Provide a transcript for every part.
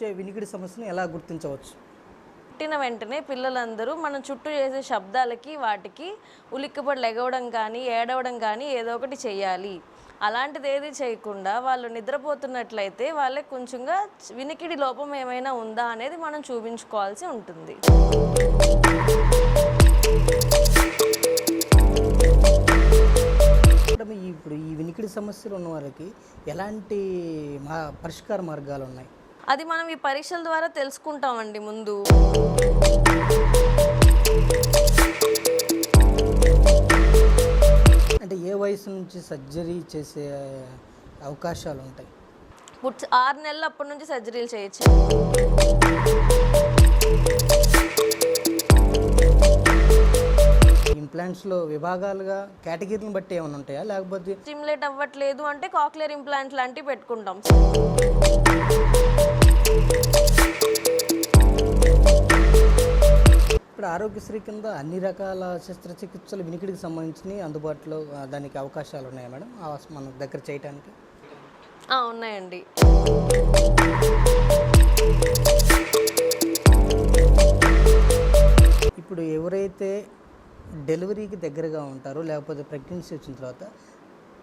వచ్చే వినికిడి సమస్యను ఎలా గుర్తించవచ్చు? పుట్టిన వెంటనే పిల్లలందరూ మనం చుట్టూ చేసే శబ్దాలకి వాటికి ఉలిక్కిపడి లెగవడం కానీ ఏడవడం కానీ ఏదో ఒకటి చేయాలి అలాంటిది ఏది చేయకుండా వాళ్ళు నిద్రపోతున్నట్లయితే వాళ్ళకి కొంచెంగా వినికిడి లోపం ఏమైనా ఉందా అనేది మనం చూపించుకోవాల్సి ఉంటుంది. ఇప్పుడు ఈ వినికిడి సమస్యలు ఉన్న వారికి ఎలాంటి మా పరిష్కార మార్గాలు ఉన్నాయి? అది మనం ఈ పరీక్షల ద్వారా తెలుసుకుంటామండి ముందు. అంటే ఏ వయసు నుంచి సర్జరీ చేసే అవకాశాలు ఉంటాయి? పుట్ ఆరు నెలలు అప్పటి నుంచి సర్జరీలు చేయొచ్చు. ఇంప్లాంట్స్లో విభాగాలుగా కేటగిరీలను బట్టి ఏమైనా ఉంటాయా? లేకపోతే స్టిమ్యులేట్ అవ్వట్లేదు అంటే కాక్లియర్ ఇంప్లాంట్ లాంటివి పెట్టుకుంటాం. ఇప్పుడు ఆరోగ్యశ్రీ కింద అన్ని రకాల శస్త్రచికిత్సలు వినికిడికి సంబంధించి అందుబాటులో దానికి అవకాశాలు ఉన్నాయా మేడం? ఆ, మన దగ్గర చేయడానికి ఆ, ఉన్నాయండి. ఇప్పుడు ఎవరైతే డెలివరీకి దగ్గరగా ఉంటారో లేకపోతే ప్రెగ్నెన్సీ వచ్చిన తర్వాత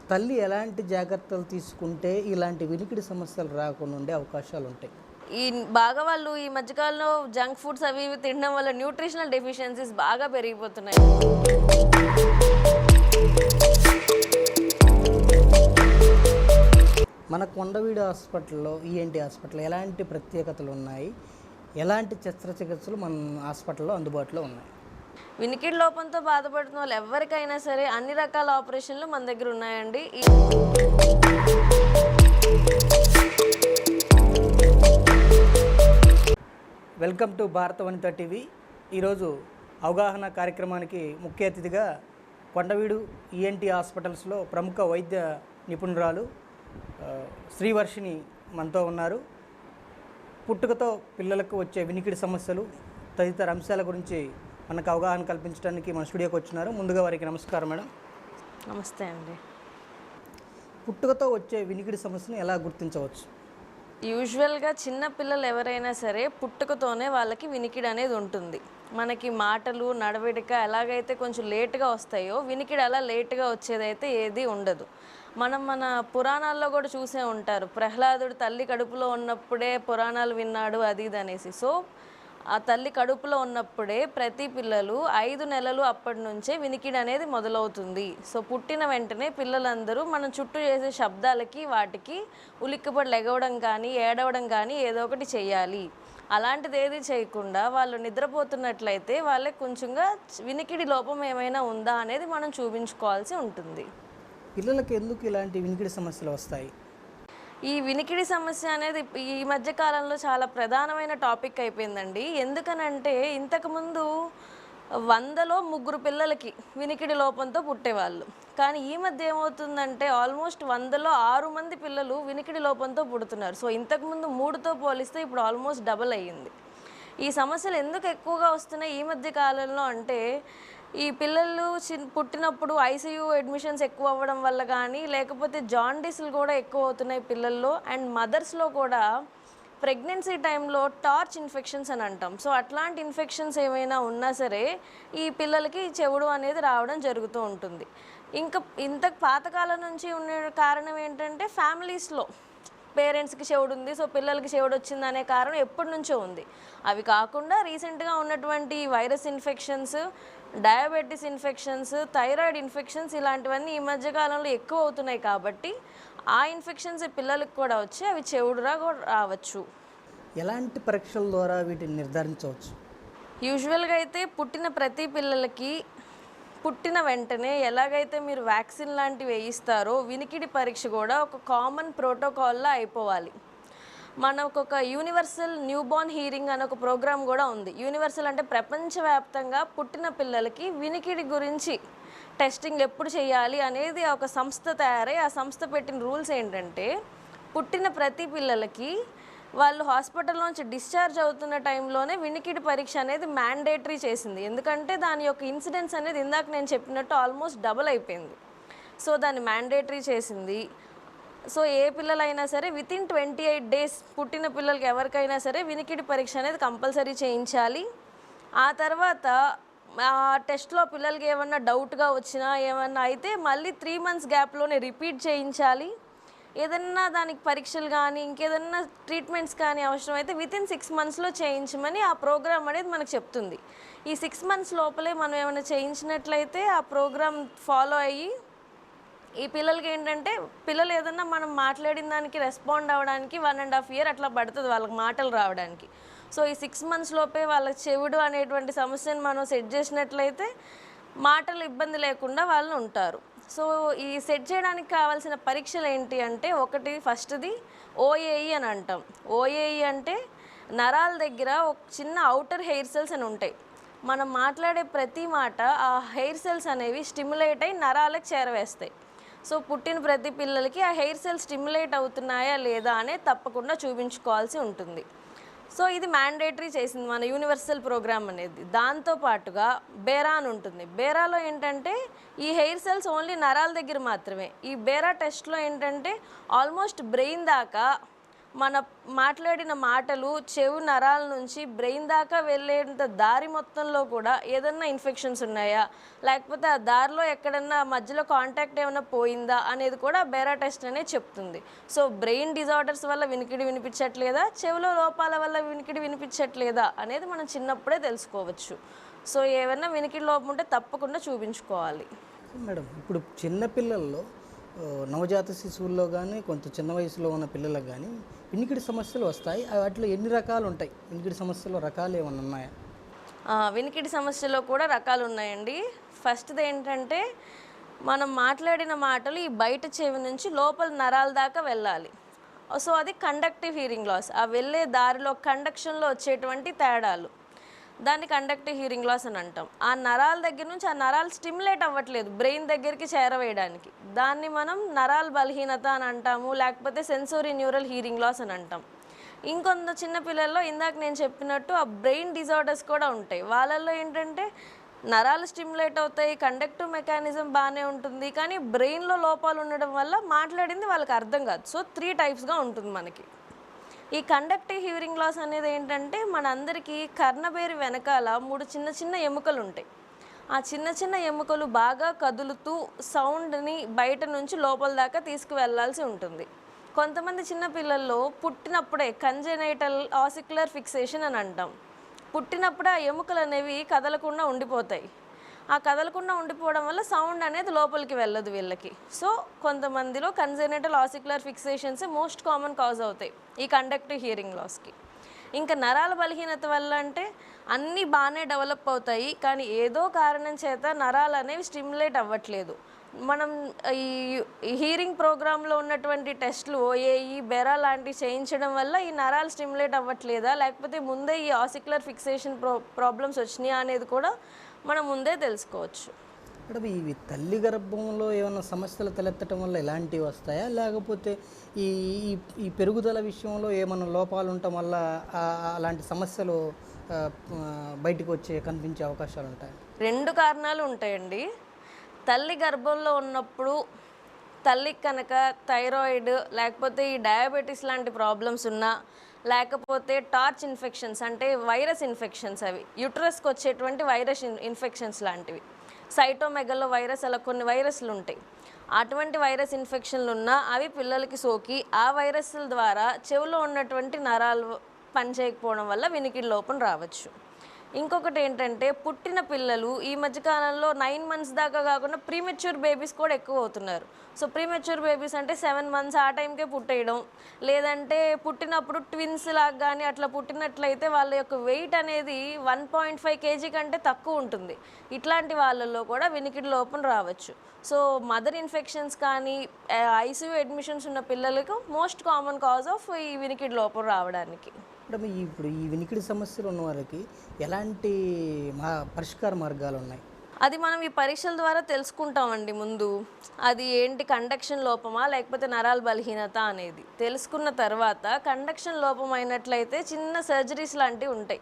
తల్లి ఎలాంటి జాగ్రత్తలు తీసుకుంటే ఇలాంటి వినికిడి సమస్యలు రాకుండా ఉండే అవకాశాలు ఉంటాయి? ఈ బాగా వాళ్ళు ఈ మధ్యకాలంలో జంక్ ఫుడ్స్ అవి ఇవి తినడం వల్ల న్యూట్రిషనల్ డెఫిషియన్సీస్ బాగా పెరిగిపోతున్నాయి. మన కొండవీడు హాస్పిటల్లో ఈఎన్టీ హాస్పిటల్ ఎలాంటి ప్రత్యేకతలు ఉన్నాయి? ఎలాంటి శస్త్రచికిత్సలు మన హాస్పిటల్లో అందుబాటులో ఉన్నాయి? వినికిడి లోపంతో బాధపడుతున్న వాళ్ళు ఎవరికైనా సరే అన్ని రకాల ఆపరేషన్లు మన దగ్గర ఉన్నాయండి. వెల్కమ్ టు భారత వనిత టీవీ. ఈరోజు అవగాహన కార్యక్రమానికి ముఖ్య అతిథిగా కొండవీడు ఈఎన్టీ హాస్పిటల్స్లో ప్రముఖ వైద్య నిపుణురాలు శ్రీవర్షిని మనతో ఉన్నారు. పుట్టుకతో పిల్లలకు వచ్చే వినికిడి సమస్యలు తదితర అంశాల గురించి మనకు అవగాహన కల్పించడానికి మన స్టూడియోకి వచ్చినారు. ముందుగా వారికి నమస్కారం మేడం. నమస్తే అండి. పుట్టుకతో వచ్చే వినికిడి సమస్యను ఎలా గుర్తించవచ్చు? యూజువల్గా చిన్న పిల్లలు ఎవరైనా సరే పుట్టుకతోనే వాళ్ళకి వినికిడి అనేది ఉంటుంది. మనకి మాటలు నడవడిక ఎలాగైతే కొంచెం లేట్గా వస్తాయో వినికిడి అలా లేట్గా వచ్చేదైతే ఏది ఉండదు. మనం మన పురాణాల్లో కూడా చూసే ఉంటారు ప్రహ్లాదుడు తల్లి కడుపులో ఉన్నప్పుడే పురాణాలు విన్నాడు అది ఇది అనేసి. సో ఆ తల్లి కడుపులో ఉన్నప్పుడే ప్రతి పిల్లలు ఐదు నెలలు అప్పటి నుంచే వినికిడి అనేది మొదలవుతుంది. సో పుట్టిన వెంటనే పిల్లలందరూ మనం చుట్టూ చేసే శబ్దాలకి వాటికి ఉలిక్కిపడి లెగవడం కానీ ఏడవడం కానీ ఏదో ఒకటి చేయాలి. అలాంటిది ఏది చేయకుండా వాళ్ళు నిద్రపోతున్నట్లయితే వాళ్ళకి కొంచెంగా వినికిడి లోపం ఏమైనా ఉందా అనేది మనం చూపించుకోవాల్సి ఉంటుంది. పిల్లలకు ఎందుకు ఇలాంటి వినికిడి సమస్యలు వస్తాయి? ఈ వినికిడి సమస్య అనేది ఈ మధ్య కాలంలో చాలా ప్రధానమైన టాపిక్ అయిపోయిందండి. ఎందుకనంటే ఇంతకుముందు వందలో ముగ్గురు పిల్లలకి వినికిడి లోపంతో పుట్టేవాళ్ళు. కానీ ఈ మధ్య ఏమవుతుందంటే ఆల్మోస్ట్ వందలో ఆరు మంది పిల్లలు వినికిడి లోపంతో పుడుతున్నారు. సో ఇంతకుముందు మూడుతో పోలిస్తే ఇప్పుడు ఆల్మోస్ట్ డబల్ అయ్యింది. ఈ సమస్యలు ఎందుకు ఎక్కువగా వస్తున్నాయి ఈ మధ్య కాలంలో అంటే ఈ పిల్లలు పుట్టినప్పుడు ఐసీయూ అడ్మిషన్స్ ఎక్కువ అవ్వడం వల్ల కానీ లేకపోతే జాండీస్లు కూడా ఎక్కువ అవుతున్నాయి పిల్లల్లో. అండ్ మదర్స్లో కూడా ప్రెగ్నెన్సీ టైంలో టార్చ్ ఇన్ఫెక్షన్స్ అని అంటాం. సో అట్లాంటి ఇన్ఫెక్షన్స్ ఏమైనా ఉన్నా సరే ఈ పిల్లలకి చెవుడు అనేది రావడం జరుగుతూ ఉంటుంది. ఇంకా ఇంత పాతకాలం నుంచి ఉన్న కారణం ఏంటంటే ఫ్యామిలీస్లో పేరెంట్స్కి చెవుడు ఉంది. సో పిల్లలకి చెవుడు వచ్చింది అనే కారణం ఎప్పటి నుంచో ఉంది. అవి కాకుండా రీసెంట్గా ఉన్నటువంటి virus infections diabetes infections thyroid infections ఇలాంటివన్నీ ఈ మధ్య కాలంలో ఎక్కువ అవుతున్నాయి కాబట్టి ఆ ఇన్ఫెక్షన్స్ పిల్లలకు కూడా వచ్చి అవి చెవుడురా కూడా రావచ్చు. ఎలాంటి పరీక్షల ద్వారా వీటిని నిర్ధారించవచ్చు? యూజువల్గా అయితే పుట్టిన ప్రతి పిల్లలకి పుట్టిన వెంటనే ఎలాగైతే మీరు వ్యాక్సిన్ లాంటివి వేయిస్తారో వినికిడి పరీక్ష కూడా ఒక కామన్ ప్రోటోకాల్లో అయిపోవాలి. మనకు ఒక యూనివర్సల్ న్యూబార్న్ హీరింగ్ అనే ఒక ప్రోగ్రామ్ కూడా ఉంది. యూనివర్సల్ అంటే ప్రపంచవ్యాప్తంగా పుట్టిన పిల్లలకి వినికిడి గురించి టెస్టింగ్ ఎప్పుడు చేయాలి అనేది ఒక సంస్థ తయారై ఆ సంస్థ పెట్టిన రూల్స్ ఏంటంటే పుట్టిన ప్రతి పిల్లలకి వాళ్ళు హాస్పిటల్లోంచి డిశ్చార్జ్ అవుతున్న టైంలోనే వినికిడి పరీక్ష అనేది మ్యాండేటరీ చేసింది. ఎందుకంటే దాని యొక్క ఇన్సిడెన్స్ అనేది ఇందాక నేను చెప్పినట్టు ఆల్మోస్ట్ డబుల్ అయిపోయింది. సో దాన్ని మ్యాండేటరీ చేసింది. సో ఏ పిల్లలైనా సరే with in twenty eight days పుట్టిన పిల్లలకి ఎవరికైనా సరే వినికిడి పరీక్ష అనేది కంపల్సరీ చేయించాలి. ఆ తర్వాత ఆ టెస్ట్లో పిల్లలకి ఏమన్నా డౌట్గా వచ్చినా ఏమన్నా అయితే మళ్ళీ త్రీ మంత్స్ గ్యాప్లోనే రిపీట్ చేయించాలి. ఏదన్నా దానికి పరీక్షలు కానీ ఇంకేదన్నా ట్రీట్మెంట్స్ కానీ అవసరమైతే విత్ ఇన్ సిక్స్ మంత్స్లో చేయించమని ఆ ప్రోగ్రామ్ అనేది మనకు చెప్తుంది. ఈ సిక్స్ మంత్స్ లోపలే మనం ఏమైనా చేయించినట్లయితే ఆ ప్రోగ్రామ్ ఫాలో అయ్యి ఈ పిల్లలకి ఏంటంటే పిల్లలు ఏదన్నా మనం మాట్లాడిన దానికి రెస్పాండ్ అవ్వడానికి వన్ అండ్ హాఫ్ ఇయర్ అట్లా పడుతుంది వాళ్ళకి మాటలు రావడానికి. సో ఈ సిక్స్ మంత్స్ లోపే వాళ్ళ చెవుడు అనేటువంటి సమస్యను మనం సెట్ చేసినట్లయితే మాటలు ఇబ్బంది లేకుండా వాళ్ళు ఉంటారు. సో ఈ సెట్ చేయడానికి కావాల్సిన పరీక్షలు ఏంటి అంటే ఒకటి ఫస్ట్ది ఓఏఈ అని అంటాం. ఓఏఈ అంటే నరాల దగ్గర ఒక చిన్న అవుటర్ హెయిర్ సెల్స్ అని ఉంటాయి. మనం మాట్లాడే ప్రతి మాట ఆ హెయిర్ సెల్స్ అనేవి స్టిమ్యులేట్ అయి నరాలకు చేరవేస్తాయి. సో పుట్టిన ప్రతి పిల్లలకి ఆ హెయిర్ సెల్స్ స్టిమ్యులేట్ అవుతున్నాయా లేదా అనే తప్పకుండా చూపించుకోవాల్సి ఉంటుంది. సో ఇది మ్యాండేటరీ చేసింది మన యూనివర్సల్ ప్రోగ్రామ్ అనేది. దాంతో పాటుగా బేరా అని ఉంటుంది. బేరాలో ఏంటంటే ఈ హెయిర్ సెల్స్ ఓన్లీ నరాల దగ్గర మాత్రమే. ఈ బేరా టెస్ట్లో ఏంటంటే ఆల్మోస్ట్ బ్రెయిన్ దాకా మన మాట్లాడిన మాటలు చెవు నరాల నుంచి బ్రెయిన్ దాకా వెళ్ళేంత దారి మొత్తంలో కూడా ఏదన్నా ఇన్ఫెక్షన్స్ ఉన్నాయా? లేకపోతే ఆ దారిలో ఎక్కడన్నా మధ్యలో కాంటాక్ట్ ఏమైనా పోయిందా అనేది కూడా బేరా టెస్ట్ అనేది చెప్తుంది. సో బ్రెయిన్ డిజార్డర్స్ వల్ల వినికిడి వినిపించట్లేదా? చెవిలో లోపాల వల్ల వినికిడి వినిపించట్లేదా అనేది మనం చిన్నప్పుడే తెలుసుకోవచ్చు. సో ఏమైనా వినికిడి లోపం ఉంటే తప్పకుండా చూపించుకోవాలి. మేడం ఇప్పుడు చిన్న పిల్లల్లో నవజాత శిశువుల్లో కానీ కొంత చిన్న వయసులో ఉన్న పిల్లలకు కానీ వినికిడి సమస్యలు వస్తాయి. వాటిలో ఎన్ని రకాలు ఉంటాయి? వినికిడి సమస్యలు రకాలు ఏమైనా ఉన్నాయా? వినికిడి సమస్యలో కూడా రకాలు ఉన్నాయండి. ఫస్ట్ది ఏంటంటే మనం మాట్లాడిన మాటలు ఈ బయట చెవి నుంచి లోపల నరాల దాకా వెళ్ళాలి. సో అది కండక్టివ్ హీరింగ్ లాస్. ఆ వెళ్ళే దారిలో కండక్షన్లో వచ్చేటువంటి తేడాలు. దాన్ని కండక్టివ్ హీరింగ్ లాస్ అని అంటాం. ఆ నరాల దగ్గర నుంచి ఆ నరాలు స్టిమ్యులేట్ అవ్వట్లేదు బ్రెయిన్ దగ్గరికి చేరవేయడానికి. దాన్ని మనం నరాల బలహీనత అని అంటాము లేకపోతే సెన్సోరీ న్యూరల్ హీరింగ్ లాస్ అని అంటాం. ఇంకొంత చిన్న పిల్లల్లో ఇందాక నేను చెప్పినట్టు ఆ బ్రెయిన్ డిజార్డర్స్ కూడా ఉంటాయి. వాళ్ళల్లో ఏంటంటే నరాలు స్టిమ్యులేట్ అవుతాయి కండక్టివ్ మెకానిజం బాగానే ఉంటుంది కానీ బ్రెయిన్లో లోపాలు ఉండడం వల్ల మాట్లాడింది వాళ్ళకి అర్థం కాదు. సో త్రీ టైప్స్గా ఉంటుంది మనకి. ఈ కండక్టివ్ హియరింగ్ లాస్ అనేది ఏంటంటే మన అందరికీ వెనకాల మూడు చిన్న చిన్న ఎముకలు ఉంటాయి. ఆ చిన్న చిన్న ఎముకలు బాగా కదులుతూ సౌండ్ని బయట నుంచి లోపల దాకా తీసుకువెళ్ళాల్సి ఉంటుంది. కొంతమంది చిన్న పిల్లల్లో పుట్టినప్పుడే కంజెనైటల్ ఆసిక్యులర్ ఫిక్సేషన్ అని అంటాం. పుట్టినప్పుడే ఆ ఎముకలు అనేవి కదలకుండా ఉండిపోతాయి. ఆ కదలకుండా ఉండిపోవడం వల్ల సౌండ్ అనేది లోపలికి వెళ్ళదు వీళ్ళకి. సో కొంతమందిలో congenital ossicular fixations most common cause అవుతాయి ఈ కండక్టివ్ హియరింగ్ లాస్కి. ఇంకా నరాల బలహీనత వల్ల అంటే అన్నీ బాగానే డెవలప్ అవుతాయి కానీ ఏదో కారణం చేత నరాలు అనేవి స్టిమ్యులేట్ అవ్వట్లేదు. మనం ఈ హీరింగ్ ప్రోగ్రాంలో ఉన్నటువంటి టెస్ట్లు ఓఏఈ బెరా లాంటివి చేయించడం వల్ల ఈ నరాలు స్టిమ్యులేట్ అవ్వట్లేదా? లేకపోతే ముందే ఈ ఆసిక్యులర్ ఫిక్సేషన్ ప్రో ప్రాబ్లమ్స్ వచ్చినాయా అనేది కూడా మనం ముందే తెలుసుకోవచ్చు. మేడం ఇవి తల్లి గర్భంలో ఏమైనా సమస్యలు తలెత్తడం వల్ల ఇలాంటివి వస్తాయా? లేకపోతే ఈ ఈ- పెరుగుదల విషయంలో ఏమైనా లోపాలు ఉండటం వల్ల అలాంటి సమస్యలు బయటకు వచ్చే కనిపించే అవకాశాలు ఉంటాయి? రెండు కారణాలు ఉంటాయండి. తల్లి గర్భంలో ఉన్నప్పుడు తల్లికి కనుక థైరాయిడ్ లేకపోతే ఈ డయాబెటీస్ లాంటి ప్రాబ్లమ్స్ ఉన్నా లేకపోతే టార్చ్ ఇన్ఫెక్షన్స్ అంటే వైరస్ ఇన్ఫెక్షన్స్ అవి యుట్రస్కి వచ్చేటువంటి వైరస్ ఇన్- ఇన్ఫెక్షన్స్ లాంటివి. సైటోమెగల్లో వైరస్ అలా కొన్ని వైరస్లు ఉంటాయి. అటువంటి వైరస్ ఇన్ఫెక్షన్లు ఉన్నా అవి పిల్లలకి సోకి ఆ వైరస్ల ద్వారా చెవిలో ఉన్నటువంటి నరాలు పనిచేయకపోవడం వల్ల వినికిడి లోపం రావచ్చు. ఇంకొకటి ఏంటంటే పుట్టిన పిల్లలు ఈ మధ్యకాలంలో నైన్ మంత్స్ దాకా కాకుండా ప్రీమెచ్యూర్ బేబీస్ కూడా ఎక్కువ అవుతున్నారు సో ప్రీమెచ్యూర్ బేబీస్ అంటే సెవెన్ మంత్స్ ఆ టైంకే పుట్టేయడం. లేదంటే పుట్టినప్పుడు ట్విన్స్ లాగా కానీ అట్లా పుట్టినట్లయితే వాళ్ళ యొక్క వెయిట్ అనేది వన్ పాయింట్ ఫైవ్ కేజీ కంటే తక్కువ ఉంటుంది. ఇట్లాంటి వాళ్ళల్లో కూడా వినికిడి లోపం రావచ్చు. సో మదర్ ఇన్ఫెక్షన్స్ కానీ ఐసీయూ అడ్మిషన్స్ ఉన్న పిల్లలకు మోస్ట్ కామన్ కాజ్ ఆఫ్ ఈ వినికిడి లోపం రావడానికి. ఇప్పుడు ఇప్పుడు ఈ వినికిడి సమస్యలు ఉన్న వారికి ఎలాంటి మా పరిష్కార మార్గాలు ఉన్నాయి? అది మనం ఈ పరీక్షల ద్వారా తెలుసుకుంటామండి ముందు. అది ఏంటి కండక్షన్ లోపమా లేకపోతే నరాల బలహీనత అనేది? తెలుసుకున్న తర్వాత కండక్షన్ లోపం అయినట్లయితే చిన్న సర్జరీస్ లాంటివి ఉంటాయి.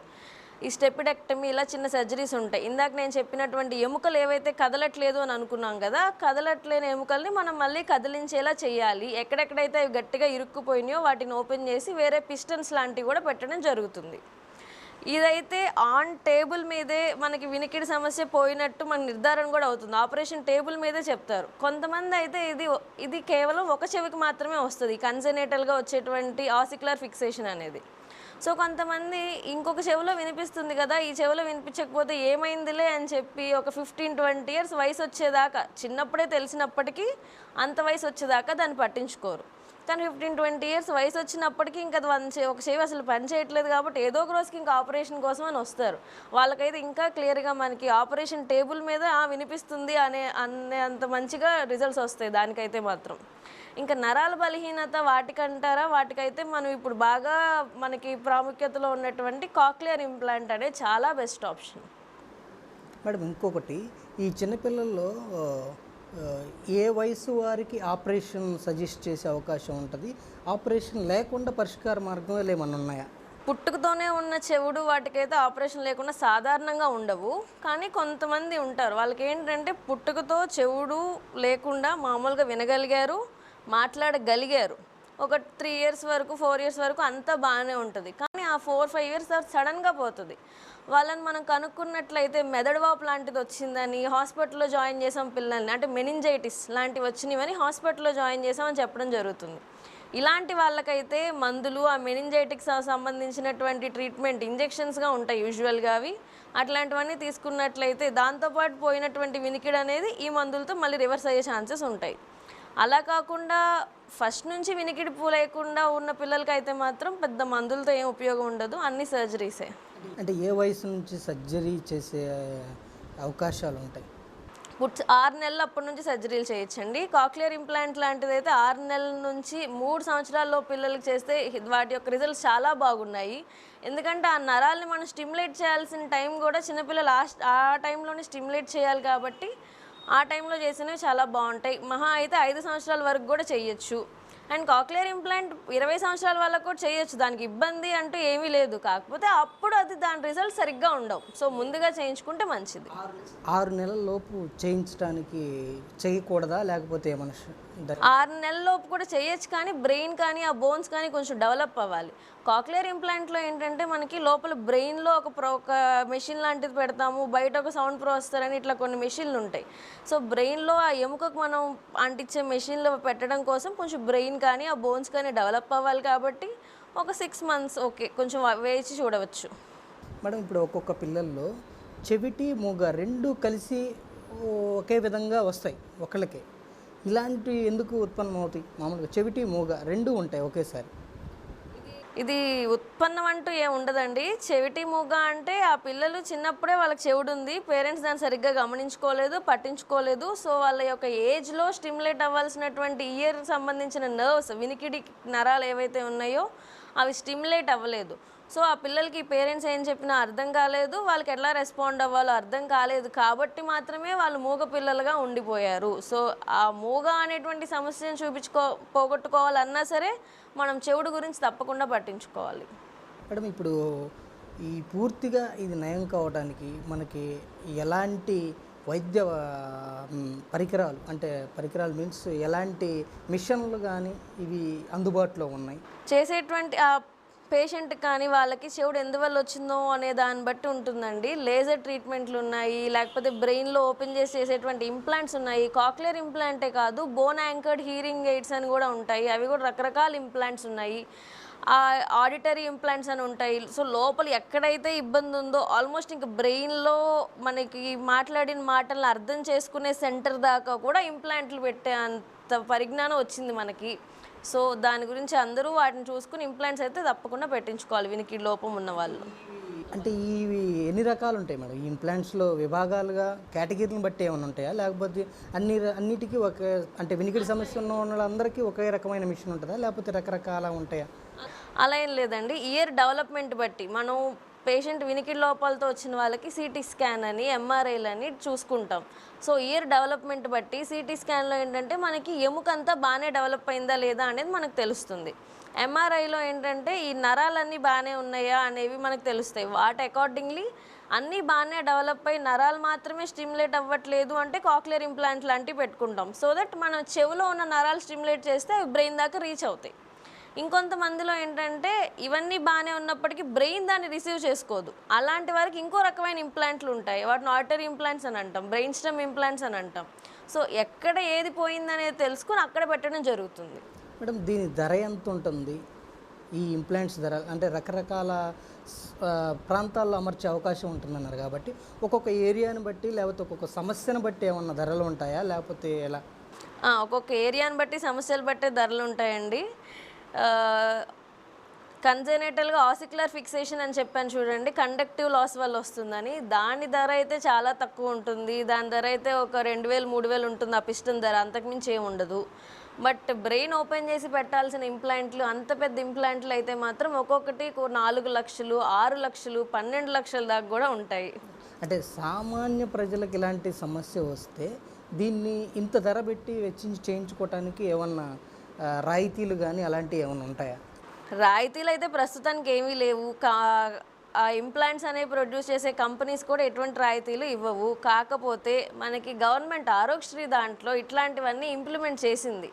ఈ స్టెపిడెక్టమీ ఇలా చిన్న సర్జరీస్ ఉంటాయి. ఇందాక నేను చెప్పినటువంటి ఎముకలు ఏవైతే కదలట్లేదు అని అనుకున్నాం కదా కదలట్లేని ఎముకల్ని మనం మళ్ళీ కదిలించేలా చేయాలి. ఎక్కడెక్కడైతే అవి గట్టిగా ఇరుక్కుపోయినాయో వాటిని ఓపెన్ చేసి వేరే పిస్టన్స్ లాంటివి కూడా పెట్టడం జరుగుతుంది. ఇదైతే ఆన్ టేబుల్ మీదే మనకి వినికిడి సమస్య పోయినట్టు మన నిర్ధారణ కూడా అవుతుంది. ఆపరేషన్ టేబుల్ మీదే చెప్తారు. కొంతమంది అయితే ఇది ఇది కేవలం ఒక చెవికి మాత్రమే వస్తుంది. కన్జనేటల్గా వచ్చేటువంటి ఆసిక్యులర్ ఫిక్సేషన్ అనేది. సో కొంతమంది ఇంకొక చెవిలో వినిపిస్తుంది కదా ఈ చెవిలో వినిపించకపోతే ఏమైందిలే అని చెప్పి ఒక ఫిఫ్టీన్ ట్వంటీ ఇయర్స్ వయసు వచ్చేదాకా చిన్నప్పుడే తెలిసినప్పటికీ అంత వయసు వచ్చేదాకా దాన్ని పట్టించుకోరు. కానీ ఫిఫ్టీన్ ట్వంటీ ఇయర్స్ వయసు వచ్చినప్పటికీ ఇంకా అది వన్ ఒక చెవి అసలు పని చేయట్లేదు కాబట్టి ఏదో ఒక రోజుకి ఇంకా ఆపరేషన్ కోసం అని వస్తారు. వాళ్ళకైతే ఇంకా క్లియర్గా మనకి ఆపరేషన్ టేబుల్ మీద వినిపిస్తుంది అనే అనే అంత మంచిగా రిజల్ట్స్ వస్తాయి దానికైతే మాత్రం. ఇంకా నరాల బలహీనత వాటికంటారా? వాటికైతే మనం ఇప్పుడు బాగా మనకి ప్రాముఖ్యతలో ఉన్నటువంటి కాక్లియర్ ఇంప్లాంట్ అనేది చాలా బెస్ట్ ఆప్షన్. మేడం ఇంకొకటి ఈ చిన్నపిల్లల్లో ఏ వయసు వారికి ఆపరేషన్ సజెస్ట్ చేసే అవకాశం ఉంటుంది? ఆపరేషన్ లేకుండా పరిష్కార మార్గం ఏమన్నా ఉన్నాయా? పుట్టుకతోనే ఉన్న చెవుడు వాటికైతే ఆపరేషన్ లేకుండా సాధారణంగా ఉండవు. కానీ కొంతమంది ఉంటారు. వాళ్ళకి ఏంటంటే పుట్టుకతో చెవుడు లేకుండా మామూలుగా వినగలిగారు. మాట్లాడగలిగారు. ఒక త్రీ ఇయర్స్ వరకు ఫోర్ ఇయర్స్ వరకు అంతా బాగానే ఉంటుంది. కానీ ఆ ఫోర్ ఫైవ్ ఇయర్స్ తర్వాత సడన్గా పోతుంది. వాళ్ళని మనం కనుక్కున్నట్లయితే మెదడువాపు లాంటిది వచ్చిందని హాస్పిటల్లో జాయిన్ చేసాం పిల్లల్ని అంటే మెనింజైటిస్ లాంటివి వచ్చినవని హాస్పిటల్లో జాయిన్ చేసామని చెప్పడం జరుగుతుంది. ఇలాంటి వాళ్ళకైతే మందులు ఆ మెనింజైటిక్స్ సంబంధించినటువంటి ట్రీట్మెంట్ ఇంజెక్షన్స్గా ఉంటాయి యూజువల్గా అవి. అట్లాంటివన్నీ తీసుకున్నట్లయితే దాంతోపాటు పోయినటువంటి వినికిడి అనేది ఈ మందులతో మళ్ళీ రివర్స్ అయ్యే ఛాన్సెస్ ఉంటాయి. అలా కాకుండా ఫస్ట్ నుంచి వినికిడి పూ లేకుండా ఉన్న పిల్లలకైతే మాత్రం పెద్ద మందులతో ఏం ఉపయోగం ఉండదు అన్ని సర్జరీసే. అంటే ఏ వయసు నుంచి సర్జరీ చేసే అవకాశాలు ఉంటాయి? పుట్ ఆరు నెలలు అప్పటి నుంచి సర్జరీలు చేయొచ్చండి. కాక్లియర్ ఇంప్లాంట్ లాంటిది అయితే ఆరు నెలల నుంచి మూడు సంవత్సరాల్లో పిల్లలకి చేస్తే వాటి యొక్క రిజల్ట్స్ చాలా బాగున్నాయి. ఎందుకంటే ఆ నరాల్ని మనం స్టిమ్యులేట్ చేయాల్సిన టైం కూడా చిన్నపిల్లలు ఆ ఆ టైంలోనే స్టిమ్యులేట్ చేయాలి కాబట్టి ఆ టైంలో చేసినవి చాలా బాగుంటాయి. మహా అయితే ఐదు సంవత్సరాల వరకు కూడా చేయొచ్చు. అండ్ కాక్లియర్ ఇంప్లాంట్ ఇరవై సంవత్సరాల వాళ్ళకు కూడా చేయొచ్చు. దానికి ఇబ్బంది అంటూ ఏమీ లేదు. కాకపోతే అప్పుడు అది దాని రిజల్ట్ సరిగ్గా ఉండవు. సో ముందుగా చేయించుకుంటే మంచిది. ఆరు నెలల లోపు చేయించడానికి చేయకూడదా? లేకపోతే ఏమన్నా ఆరు నెలల లోపు కూడా చేయొచ్చు కానీ బ్రెయిన్ కానీ ఆ బోన్స్ కానీ కొంచెం డెవలప్ అవ్వాలి. కాక్లియర్ ఇంప్లాంట్లో ఏంటంటే మనకి లోపల బ్రెయిన్లో ఒక ప్రో ఒక మెషిన్ లాంటిది పెడతాము. బయట ఒక సౌండ్ ప్రాసెసర్ అని ఇట్లా కొన్ని మెషిన్లు ఉంటాయి. సో బ్రెయిన్లో ఆ ఎముకకు మనం అంటించే మెషిన్లో పెట్టడం కోసం కొంచెం బ్రెయిన్ కానీ ఆ బోన్స్ కానీ డెవలప్ అవ్వాలి కాబట్టి ఒక సిక్స్ మంత్స్ ఓకే కొంచెం వేచి చూడవచ్చు. మేడం ఇప్పుడు ఒక్కొక్క పిల్లల్లో చెవిటి మూగ రెండు కలిసి ఒకే విధంగా వస్తాయి ఒకళ్ళకే. ఇలాంటివి ఎందుకు ఉత్పన్నం అవుతాయి మామూలుగా చెవిటి మూగ రెండు ఉంటాయి ఒకేసారి. ఇది ఉత్పన్నం అంటూ ఏం ఉండదండి. చెవిటి మూగ అంటే ఆ పిల్లలు చిన్నప్పుడే వాళ్ళకి చెవుడు ఉంది పేరెంట్స్ దాన్ని సరిగ్గా గమనించుకోలేదు పట్టించుకోలేదు. సో వాళ్ళ యొక్క ఏజ్లో స్టిమ్యులేట్ అవ్వాల్సినటువంటి ఇయర్ సంబంధించిన నర్వ్స్ వినికిడి నరాలు ఏవైతే ఉన్నాయో అవి స్టిమ్యులేట్ అవ్వలేదు. సో ఆ పిల్లలకి పేరెంట్స్ ఏం చెప్పినా అర్థం కాలేదు వాళ్ళకి ఎట్లా రెస్పాండ్ అవ్వాలో అర్థం కాలేదు కాబట్టి మాత్రమే వాళ్ళు మూగ పిల్లలుగా ఉండిపోయారు. సో ఆ మూగ అనేటువంటి సమస్యను చూపించుకో పోగొట్టుకోవాలన్నా సరే మనం చెవుడు గురించి తప్పకుండా పట్టించుకోవాలి. మేడం ఇప్పుడు ఈ పూర్తిగా ఇది నయం కావడానికి మనకి ఎలాంటి వైద్య పరికరాలు అంటే పరికరాలు మీన్స్ ఎలాంటి మిషన్లు కానీ ఇవి అందుబాటులో ఉన్నాయి? చేసేటువంటి ఆ పేషెంట్ కానీ వాళ్ళకి చెవుడు ఎందువల్ల వచ్చిందో అనే దాన్ని బట్టి ఉంటుందండి. లేజర్ ట్రీట్మెంట్లు ఉన్నాయి లేకపోతే బ్రెయిన్లో ఓపెన్ చేసి చేసేటువంటి ఇంప్లాంట్స్ ఉన్నాయి. కాక్లియర్ ఇంప్లాంటే కాదు బోన్ యాంకర్డ్ హీరింగ్ ఎయిడ్స్ అని కూడా ఉంటాయి. అవి కూడా రకరకాల ఇంప్లాంట్స్ ఉన్నాయి. ఆడిటరీ ఇంప్లాంట్స్ అని ఉంటాయి. సో లోపల ఎక్కడైతే ఇబ్బంది ఉందో ఆల్మోస్ట్ ఇంక బ్రెయిన్లో మనకి మాట్లాడిన మాటలను అర్థం చేసుకునే సెంటర్ దాకా కూడా ఇంప్లాంట్లు పెట్టే అంత పరిజ్ఞానం వచ్చింది మనకి. సో దాని గురించి అందరూ వాటిని చూసుకుని ఇంప్లాంట్స్ అయితే తప్పకుండా పెట్టించుకోవాలి వినికి లోపం ఉన్న వాళ్ళు. అంటే ఇవి ఎన్ని రకాలు ఉంటాయి మేడం? ఈ ఇంప్లాంట్స్లో విభాగాలుగా కేటగిరీని బట్టి ఏమైనా ఉంటాయా? లేకపోతే అన్ని అన్నిటికీ ఒక అంటే వినికిడి సమస్య ఉన్న వాళ్ళందరికీ ఒకే రకమైన మిషన్ ఉంటుందా? లేకపోతే రకరకాల ఉంటాయా? అలా ఏం లేదండి. ఇయర్ డెవలప్మెంట్ బట్టి మనం పేషెంట్ వినికిడి లోపాలతో వచ్చిన వాళ్ళకి సిటీ స్కాన్ అని ఎంఆర్ఐలు అని చూసుకుంటాం. సో ఇయర్ డెవలప్మెంట్ బట్టి సిటీ స్కాన్లో ఏంటంటే మనకి ఎముకంతా బాగానే డెవలప్ అయిందా లేదా అనేది మనకు తెలుస్తుంది. ఎంఆర్ఐలో ఏంటంటే ఈ నరాలన్నీ బాగానే ఉన్నాయా అనేవి మనకు తెలుస్తాయి. వాటి అకార్డింగ్లీ అన్నీ బాగానే డెవలప్ అయ్యి నరాలు మాత్రమే స్టిమ్యులేట్ అవ్వట్లేదు అంటే కాక్లియర్ ఇంప్లాంట్ లాంటివి పెట్టుకుంటాం. సో దట్ మనం చెవిలో ఉన్న నరాలు స్టిమ్యులేట్ చేస్తే అవి బ్రెయిన్ దాకా రీచ్ అవుతాయి. ఇంకొంతమందిలో ఏంటంటే ఇవన్నీ బాగానే ఉన్నప్పటికీ బ్రెయిన్ దాన్ని రిసీవ్ చేసుకోదు. అలాంటి వారికి ఇంకో రకమైన ఇంప్లాంట్లు ఉంటాయి. వాటిని ఆర్టరీ ఇంప్లాంట్స్ అని అంటాం బ్రెయిన్ స్టమ్ ఇంప్లాంట్స్ అని అంటాం. సో ఎక్కడ ఏది పోయిందనేది తెలుసుకొని అక్కడ పెట్టడం జరుగుతుంది. మేడం దీని ధర ఎంత ఉంటుంది? ఈ ఇంప్లాంట్స్ ధర అంటే రకరకాల ప్రాంతాల్లో అమర్చే అవకాశం ఉంటుందన్నారు కాబట్టి ఒక్కొక్క ఏరియాని బట్టి లేకపోతే ఒక్కొక్క సమస్యను బట్టి ఏమన్నా ధరలు ఉంటాయా? లేకపోతే ఎలా? ఒక్కొక్క ఏరియాని బట్టి సమస్యలు బట్టే ధరలు ఉంటాయండి. కన్జనేటల్గా ఆసిక్యులర్ ఫిక్సేషన్ అని చెప్పాను చూడండి కండక్టివ్ లాస్ వల్ల వస్తుందని. దాని ధర అయితే చాలా తక్కువ ఉంటుంది. దాని ధర అయితే ఒక రెండు వేలు మూడు వేలు ఉంటుంది ఆ పిస్టన్ ధర. అంతకుమించి ఏమి ఉండదు. బట్ బ్రెయిన్ ఓపెన్ చేసి పెట్టాల్సిన ఇంప్లాంట్లు అంత పెద్ద ఇంప్లాంట్లు అయితే మాత్రం ఒక్కొక్కటి నాలుగు లక్షలు ఆరు లక్షలు పన్నెండు లక్షల దాకా కూడా ఉంటాయి. అంటే సామాన్య ప్రజలకు ఇలాంటి సమస్య వస్తే దీన్ని ఇంత ధర పెట్టి వెచ్చించి చేయించుకోవటానికి ఏమన్నా రాయితీలు కానీ అలాంటివి ఏమైనా ఉంటాయా? రాయితీలు అయితే ప్రస్తుతానికి ఏమీ లేవు. కా ఆ ఇంప్లాంట్స్ అనేవి ప్రొడ్యూస్ చేసే కంపెనీస్ కూడా ఎటువంటి రాయితీలు ఇవ్వవు. కాకపోతే మనకి గవర్నమెంట్ ఆరోగ్యశ్రీ దాంట్లో ఇట్లాంటివన్నీ ఇంప్లిమెంట్ చేసింది.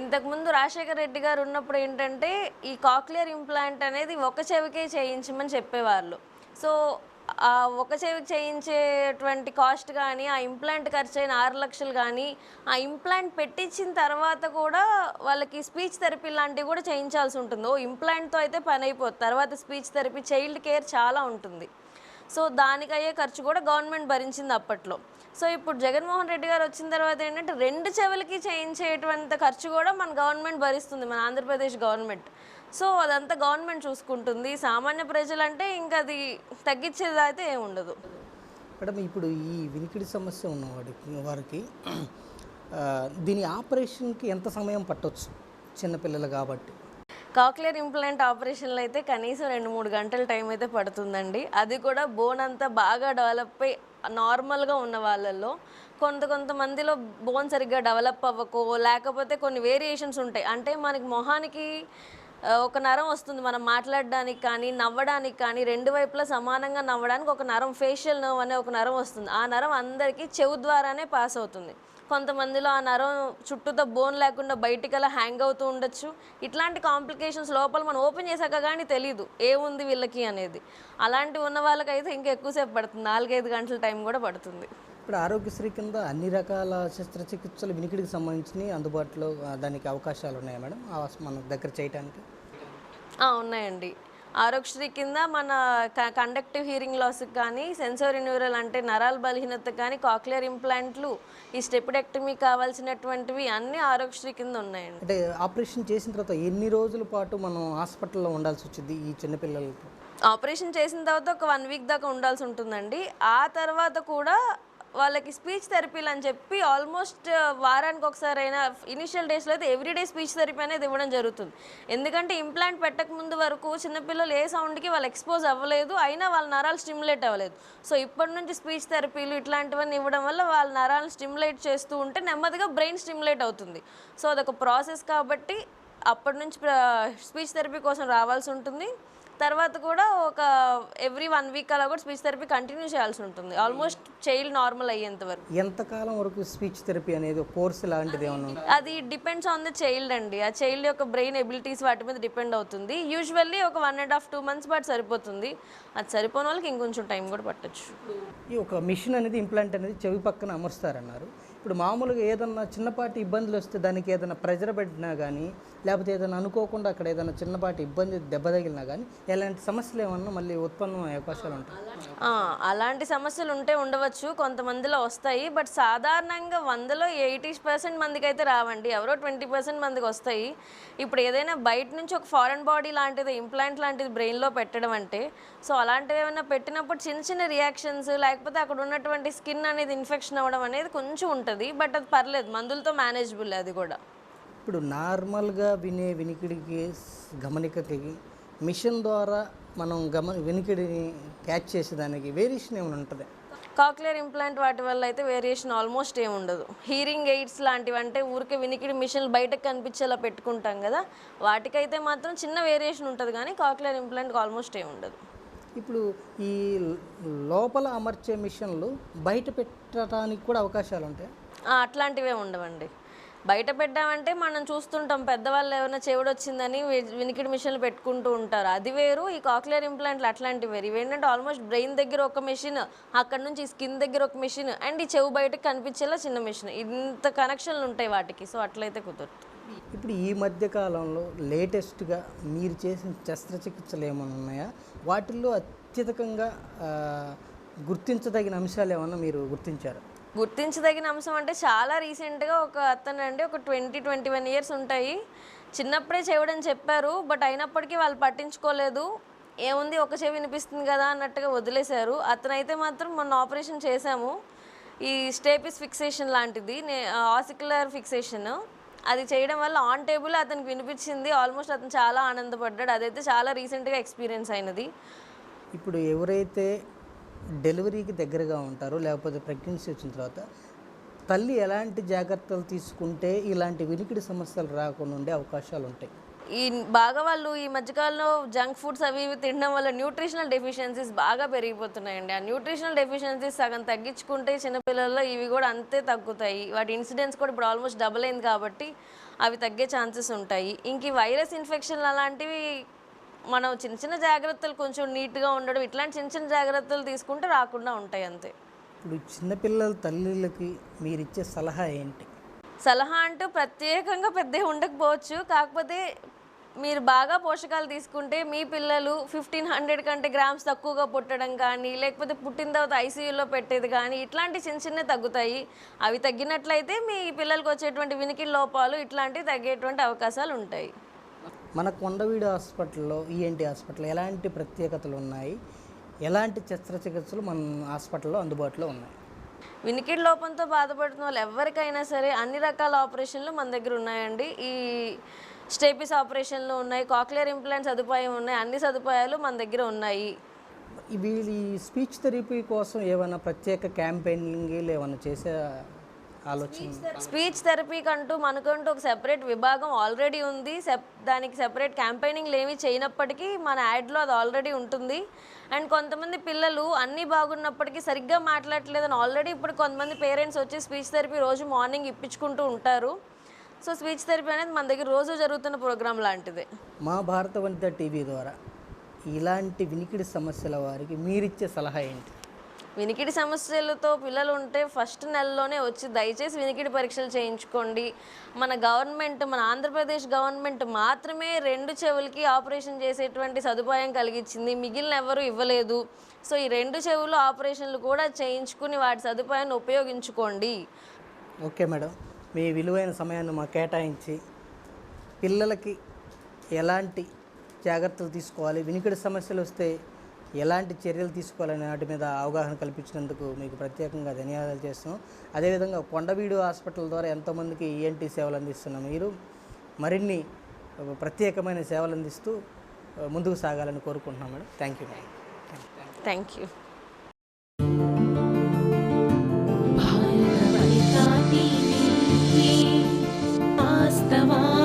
ఇంతకుముందు రాజశేఖర రెడ్డి గారు ఉన్నప్పుడు ఏంటంటే ఈ కాక్లియర్ ఇంప్లాంట్ అనేది ఒక చెవికే చేయించమని చెప్పేవాళ్ళు. సో ఒక చెవికి చేయించేటువంటి కాస్ట్ కానీ ఆ ఇంప్లాంట్ ఖర్చు అయిన ఆరు లక్షలు కానీ ఆ ఇంప్లాంట్ పెట్టించిన తర్వాత కూడా వాళ్ళకి స్పీచ్ థెరపీ లాంటివి కూడా చేయించాల్సి ఉంటుంది. ఓ ఇంప్లాంట్తో అయితే పని అయిపోతుంది తర్వాత స్పీచ్ థెరపీ చైల్డ్ కేర్ చాలా ఉంటుంది. సో దానికి అయ్యే ఖర్చు కూడా గవర్నమెంట్ భరించింది అప్పట్లో. సో ఇప్పుడు జగన్మోహన్ రెడ్డి గారు వచ్చిన తర్వాత ఏంటంటే రెండు చెవులకి చేయించేటువంటి ఖర్చు కూడా మన గవర్నమెంట్ భరిస్తుంది మన ఆంధ్రప్రదేశ్ గవర్నమెంట్. సో అదంతా గవర్నమెంట్ చూసుకుంటుంది. సామాన్య ప్రజలంటే ఇంకా అది తగ్గించేది అయితే ఏమి ఉండదు. మేడం ఇప్పుడు ఈ వినికిడి సమస్య ఉన్నవాడికి వారికి దీని ఆపరేషన్కి ఎంత సమయం పట్టొచ్చు చిన్నపిల్లలు కాబట్టి? కాక్లియర్ ఇంప్లాంట్ ఆపరేషన్లో అయితే కనీసం రెండు మూడు గంటల టైం అయితే పడుతుందండి. అది కూడా బోన్ అంతా బాగా డెవలప్ అయి నార్మల్గా ఉన్న వాళ్ళల్లో. కొంత కొంతమందిలో బోన్ సరిగ్గా డెవలప్ అవ్వకో లేకపోతే కొన్ని వేరియేషన్స్ ఉంటాయి. అంటే మనకి మొహానికి ఒక నరం వస్తుంది మనం మాట్లాడడానికి కానీ నవ్వడానికి కానీ రెండు వైపులా సమానంగా నవ్వడానికి ఒక నరం ఫేషియల్ నర్వ్ అనే ఒక నరం వస్తుంది. ఆ నరం అందరికీ చెవు ద్వారానే పాస్ అవుతుంది. కొంతమందిలో ఆ నరం చుట్టూతో బోన్ లేకుండా బయటికి అలా హ్యాంగ్ అవుతూ ఉండొచ్చు. ఇట్లాంటి కాంప్లికేషన్స్ లోపల మనం ఓపెన్ చేశాక కానీ తెలియదు ఏముంది వీళ్ళకి అనేది. అలాంటివి ఉన్న వాళ్ళకైతే ఇంకా ఎక్కువసేపు పడుతుంది. నాలుగైదు గంటల టైం కూడా పడుతుంది. ఇప్పుడు ఆరోగ్యశ్రీ కింద అన్ని రకాల శస్త్రచికిత్సలు వినికిడికి సంబంధించినవి అందుబాటులో దానికి అవకాశాలు ఉన్నాయా మేడం? మన దగ్గర చేయడానికి ఉన్నాయండి. ఆరోగ్యశ్రీ కింద మన కండక్టివ్ హీరింగ్ లాస్కి కానీ సెన్సరీ న్యూరల్ అంటే నరాల బలహీనత కానీ కాక్లియర్ ఇంప్లాంట్లు ఈ స్టెపిడెక్టమీ కావాల్సినటువంటివి అన్నీ ఆరోగ్యశ్రీ కింద ఉన్నాయండి. అంటే ఆపరేషన్ చేసిన తర్వాత ఎన్ని రోజుల పాటు మనం హాస్పిటల్లో ఉండాల్సి వచ్చింది ఈ చిన్నపిల్లలకి ఆపరేషన్ చేసిన తర్వాత ఒక వన్ వీక్ దాకా ఉండాల్సి ఉంటుందండి. ఆ తర్వాత కూడా వాళ్ళకి స్పీచ్ థెరపీలు అని చెప్పి ఆల్మోస్ట్ వారానికి ఒకసారి అయినా ఇనిషియల్ డేస్లో అయితే ఎవ్రీడే స్పీచ్ థెరపీ అనేది ఇవ్వడం జరుగుతుంది. ఎందుకంటే ఇంప్లాంట్ పెట్టక ముందు వరకు చిన్నపిల్లలు ఏ సౌండ్కి వాళ్ళు ఎక్స్పోజ్ అవ్వలేదు అయినా వాళ్ళ నరాలు స్టిమ్యులేట్ అవ్వలేదు. సో ఇప్పటి నుంచి స్పీచ్ థెరపీలు ఇట్లాంటివన్నీ ఇవ్వడం వల్ల వాళ్ళ నరాలను స్టిమ్యులేట్ చేస్తూ ఉంటే నెమ్మదిగా బ్రెయిన్ స్టిమ్యులేట్ అవుతుంది. సో అదొక ప్రాసెస్ కాబట్టి అప్పటి నుంచి స్పీచ్ థెరపీ కోసం రావాల్సి ఉంటుంది. తర్వాత కూడా ఒక ఎవ్రీ వన్ వీక్ అలా కూడా స్పీచ్ థెరపీ కంటిన్యూ చేయాల్సి ఉంటుంది. ఆల్మోస్ట్ చైల్డ్ నార్మల్ అయ్యేంత వరకు. ఎంతకాలం వరకు స్పీచ్ థెరపీ అనేది కోర్స్ లాంటిది ఏమన్నా? అది డిపెండ్స్ ఆన్ ద చైల్డ్ అండి. ఆ చైల్డ్ యొక్క బ్రెయిన్ ఎబిలిటీస్ వాటి మీద డిపెండ్ అవుతుంది. యూజువల్లీ ఒక one and half two months పాటు సరిపోతుంది. అది సరిపోని వాళ్ళకి ఇంకొంచెం టైం కూడా పట్టచ్చు. ఈ ఒక మిషన్ అనేది ఇంప్లాంట్ అనేది చెవి పక్కన అమరుస్తారన్నారు. ఇప్పుడు మామూలుగా ఏదన్నా చిన్నపాటి ఇబ్బందులు వస్తే దానికి ఏదైనా ప్రెజర్ పెట్టినా కానీ లేకపోతే ఏదైనా అనుకోకుండా అక్కడ ఏదైనా చిన్నపాటి ఇబ్బంది దెబ్బ తగిలినా కానీ ఎలాంటి సమస్యలు ఏమన్నా మళ్ళీ ఉత్పన్నం అయ్యే అవకాశాలు ఉంటాయి. అలాంటి సమస్యలు ఉంటే ఉండవచ్చు కొంతమందిలో వస్తాయి బట్ సాధారణంగా వందలో ఎయిటీ పర్సెంట్ మందికి అయితే రావండి. ఎవరో ట్వంటీ పర్సెంట్ మందికి వస్తాయి. ఇప్పుడు ఏదైనా బయట నుంచి ఒక ఫారెన్ బాడీ లాంటిది ఇంప్లాంట్ లాంటిది బ్రెయిన్లో పెట్టడం అంటే సో అలాంటివి ఏమైనా పెట్టినప్పుడు చిన్న చిన్న రియాక్షన్స్ లేకపోతే అక్కడ ఉన్నటువంటి స్కిన్ అనేది ఇన్ఫెక్షన్ అవ్వడం అనేది కొంచెం ఉంటుంది బట్ అది పర్లేదు మందులతో మేనేజబుల్ అది కూడా. ఇప్పుడు నార్మల్గా వినే వినికిడికి గమనికకి మిషన్ ద్వారా మనం గమ వినికిడిని క్యాచ్ చేసేదానికి వేరియేషన్ ఏమైనా ఉంటుంది? కాక్లియర్ ఇంప్లాంట్ వాటి వల్ల అయితే వేరియేషన్ ఆల్మోస్ట్ ఏమి ఉండదు. హీరింగ్ ఎయిడ్స్ లాంటివి అంటే ఊరికే వినికిడి మిషన్లు బయటకు కనిపించేలా పెట్టుకుంటాం కదా వాటికైతే మాత్రం చిన్న వేరియేషన్ ఉంటుంది కానీ కాక్లియర్ ఇంప్లాంట్కి ఆల్మోస్ట్ ఏమి ఉండదు. ఇప్పుడు ఈ లోపల అమర్చే మిషన్లు బయట పెట్టడానికి కూడా అవకాశాలు ఉంటాయి? అట్లాంటివే ఉండవండి. బయట పెట్టామంటే మనం చూస్తుంటాం పెద్దవాళ్ళు ఏమైనా చెవుడు వచ్చిందని వినికిడి మిషన్లు పెట్టుకుంటూ ఉంటారు. అది వేరు ఈ కాక్లియర్ ఇంప్లాంట్లు అట్లాంటివి వేరు. ఇవేంటంటే ఆల్మోస్ట్ బ్రెయిన్ దగ్గర ఒక మెషిన్ అక్కడ నుంచి స్కిన్ దగ్గర ఒక మెషిన్ అండ్ ఈ చెవు బయటకు కనిపించేలా చిన్న మెషిన్. ఇంత కనెక్షన్లు ఉంటాయి వాటికి సో అట్లయితే కుదరదు. ఇప్పుడు ఈ మధ్య కాలంలో లేటెస్ట్గా మీరు చేసిన శస్త్రచికిత్సలు ఏమైనా ఉన్నాయా? వాటిల్లో అత్యధికంగా గుర్తించదగిన అంశాలు ఏమన్నా మీరు గుర్తించారు? గుర్తించదగిన అంశం అంటే చాలా రీసెంట్గా ఒక అతను అండి ఒక ట్వంటీ ట్వంటీ వన్ ఇయర్స్ ఉంటాయి. చిన్నప్పుడే చెవుడని చెప్పారు బట్ అయినప్పటికీ వాళ్ళు పట్టించుకోలేదు. ఏముంది ఒక చెవి వినిపిస్తుంది కదా అన్నట్టుగా వదిలేశారు. అతనైతే మాత్రం మొన్న ఆపరేషన్ చేశాము. ఈ స్టేపిస్ ఫిక్సేషన్ లాంటిది నే ఆసిక్యులర్ ఫిక్సేషన్. అది చేయడం వల్ల ఆన్ టేబుల్ అతనికి వినిపించింది. ఆల్మోస్ట్ అతను చాలా ఆనందపడ్డాడు. అదైతే చాలా రీసెంట్గా ఎక్స్పీరియన్స్ అయినది. ఇప్పుడు ఎవరైతే డెలివరీకి దగ్గరగా ఉంటారో లేకపోతే ప్రెగ్నెన్సీ వచ్చిన తర్వాత. తల్లి ఎలాంటి జాగ్రత్తలు తీసుకుంటే ఇలాంటి వినికిడి సమస్యలు రాకుండా ఉండే అవకాశాలు ఉంటాయి? ఈ బాగా వాళ్ళు ఈ మధ్యకాలంలో జంక్ ఫుడ్స్ అవి ఇవి తినడం వల్ల న్యూట్రిషనల్ డెఫిషియన్సీస్ బాగా పెరిగిపోతున్నాయండి. ఆ న్యూట్రిషనల్ డెఫిషియన్సీస్ సగం తగ్గించుకుంటే చిన్నపిల్లల్లో ఇవి కూడా అంతే తగ్గుతాయి. వాటి ఇన్సిడెంట్స్ కూడా ఇప్పుడు ఆల్మోస్ట్ డబుల్ అయింది కాబట్టి అవి తగ్గే ఛాన్సెస్ ఉంటాయి. ఇంక వైరస్ ఇన్ఫెక్షన్ అలాంటివి మనం చిన్న చిన్న జాగ్రత్తలు కొంచెం నీట్గా ఉండడం ఇట్లాంటి చిన్న చిన్న జాగ్రత్తలు తీసుకుంటే రాకుండా ఉంటాయి అంతే. ఇప్పుడు చిన్నపిల్లల తల్లిలకి మీరు ఇచ్చే సలహా ఏంటి? సలహా అంటూ ప్రత్యేకంగా పెద్ద ఉండకపోవచ్చు. కాకపోతే మీరు బాగా పోషకాలు తీసుకుంటే మీ పిల్లలు ఫిఫ్టీన్ హండ్రెడ్ కంటే గ్రామ్స్ తక్కువగా పుట్టడం కానీ లేకపోతే పుట్టిన తర్వాత ఐసీయూలో పెట్టేది కానీ ఇట్లాంటి చిన్న చిన్న తగ్గుతాయి. అవి తగ్గినట్లయితే మీ పిల్లలకు వచ్చేటువంటి వినికిడి లోపాలు ఇట్లాంటివి తగ్గేటువంటి అవకాశాలు ఉంటాయి. మన కొండవీడు హాస్పిటల్లో ఈఎన్టీ హాస్పిటల్ ఎలాంటి ప్రత్యేకతలు ఉన్నాయి? ఎలాంటి శస్త్రచికిత్సలు మన హాస్పిటల్లో అందుబాటులో ఉన్నాయి? వినికిడి లోపంతో బాధపడుతున్న వాళ్ళు ఎవరికైనా సరే అన్ని రకాల ఆపరేషన్లు మన దగ్గర ఉన్నాయండి. ఈ స్టేపిస్ ఆపరేషన్లు ఉన్నాయి కాక్లియర్ ఇంప్లాంట్ సదుపాయం ఉన్నాయి అన్ని సదుపాయాలు మన దగ్గర ఉన్నాయి. ఇవి ఈ స్పీచ్ థెరపీ కోసం ఏమైనా ప్రత్యేక క్యాంపెయినింగ్ ఏమైనా చేసే ఆలోచన స్పీచ్ థెరపీకి అంటూ మనకంటూ ఒక సెపరేట్ విభాగం ఆల్రెడీ ఉంది. సెప్ దానికి సెపరేట్ క్యాంపెయినింగ్లు ఏమీ చేయనప్పటికీ మన యాడ్లో అది ఆల్రెడీ ఉంటుంది. అండ్ కొంతమంది పిల్లలు అన్నీ బాగున్నప్పటికీ సరిగ్గా మాట్లాడలేదని ఆల్రెడీ ఇప్పుడు కొంతమంది పేరెంట్స్ వచ్చి స్పీచ్ థెరపీ రోజు మార్నింగ్ ఇప్పించుకుంటూ ఉంటారు. సో స్పీచ్ థెరపీ అనేది మన దగ్గర రోజు జరుగుతున్న ప్రోగ్రామ్ లాంటిదే. మా భారత వనిత టీవీ ద్వారా ఇలాంటి వినికిడి సమస్యల వారికి మీరిచ్చే సలహా ఏంటి? వినికిడి సమస్యలతో పిల్లలు ఉంటే ఫస్ట్ నెలలోనే వచ్చి దయచేసి వినికిడి పరీక్షలు చేయించుకోండి. మన గవర్నమెంట్ మన ఆంధ్రప్రదేశ్ గవర్నమెంట్ మాత్రమే రెండు చెవులకి ఆపరేషన్ చేసేటువంటి సదుపాయం కలిగించింది మిగిలిన ఎవరు ఇవ్వలేదు. సో ఈ రెండు చెవులు ఆపరేషన్లు కూడా చేయించుకుని వాటి సదుపాయాన్ని ఉపయోగించుకోండి. Okay madam. మీ విలువైన సమయాన్ని మాకు కేటాయించి పిల్లలకి ఎలాంటి జాగ్రత్తలు తీసుకోవాలి? వినికిడి సమస్యలు వస్తే ఎలాంటి చర్యలు తీసుకోవాలనే వాటి మీద అవగాహన కల్పించినందుకు మీకు ప్రత్యేకంగా ధన్యవాదాలు చేస్తున్నాం. అదేవిధంగా కొండవీడు హాస్పిటల్ ద్వారా ఎంతోమందికి ఈఎన్టీ సేవలు అందిస్తున్నాం. మీరు మరిన్ని ప్రత్యేకమైన సేవలు అందిస్తూ ముందుకు సాగాలని కోరుకుంటున్నాం madam. Thank you madam thank you వాస్తవా